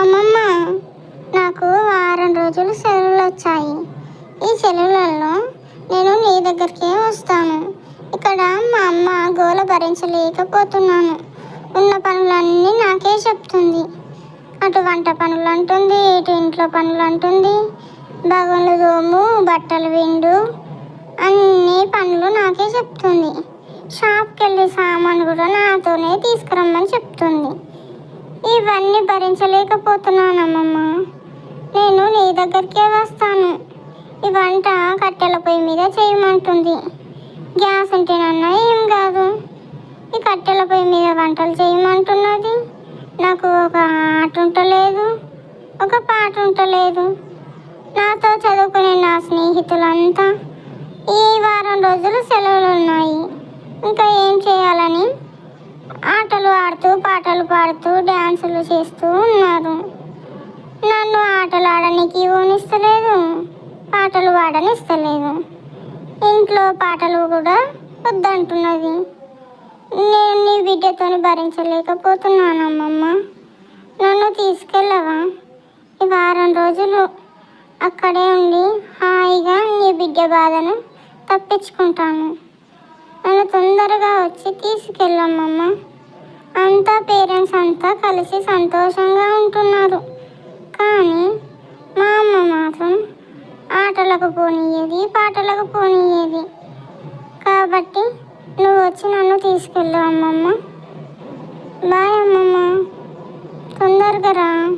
అమ్మమ్మ నాకు వారం రోజులు సెలవులు వచ్చాయి. ఈ సెలవులలో నేను నీ దగ్గరికే వస్తాను. ఇక్కడ మా అమ్మ గోల భరించలేకపోతున్నాను. ఉన్న పనులన్నీ నాకే చెప్తుంది. అటు వంట పనులు అంటుంది ఇటు ఇంట్లో పనులు అంటుంది బగలు దోము బట్టలు విండు అన్ని పనులు నాకే చెప్తుంది. షాప్కి వెళ్ళి సామాన్ కూడా నాతోనే తీసుకురమ్మని చెప్తుంది. ఇవన్నీ భరించలేకపోతున్నాను అమ్మమ్మ నేను నీ దగ్గరికే వస్తాను. ఈ వంట కట్టెల పొయ్యి మీద చేయమంటుంది. గ్యాస్ ఉంటేనన్నా ఏం కాదు. ఈ కట్టెల పొయ్యి మీద వంటలు చేయమంటున్నది. నాకు ఒక ఆట ఉంటలేదు. ఒక పాట ఉంటలేదు. నాతో చదువుకునే నా స్నేహితులంతా ఈ వారం రోజులు సెలవులు ఉన్నాయి ఇంకా ఏం చేయాలని? ఆటలు ఆడుతూ పాటలు పాడుతూ డ్యాన్సులు చేస్తూ ఉన్నారు. నన్ను ఆటలు ఆడడానికి ఓనిస్తలేదు పాటలు పాడనిస్తలేదు. ఇంట్లో పాటలు కూడా వద్దంటున్నది. నేను నీ బిడ్డతోని భరించలేకపోతున్నాను అమ్మమ్మ నన్ను తీసుకెళ్ళవా? ఈ వారం రోజులు అక్కడే ఉండి హాయిగా నీ బిడ్డ బాధను తప్పించుకుంటాను. నన్ను తొందరగా వచ్చి తీసుకెళ్ళమ్మమ్మ. అంతా పేరెంట్స్ అంతా కలిసి సంతోషంగా ఉంటున్నారు. కానీ మా అమ్మ మాత్రం ఆటలకు పోనీయేది పాటలకు పోనీయేది. కాబట్టి నువ్వు వచ్చి నన్ను తీసుకెళ్ళు అమ్మమ్మ. బాయ్ అమ్మమ్మ. తొందరగా రా.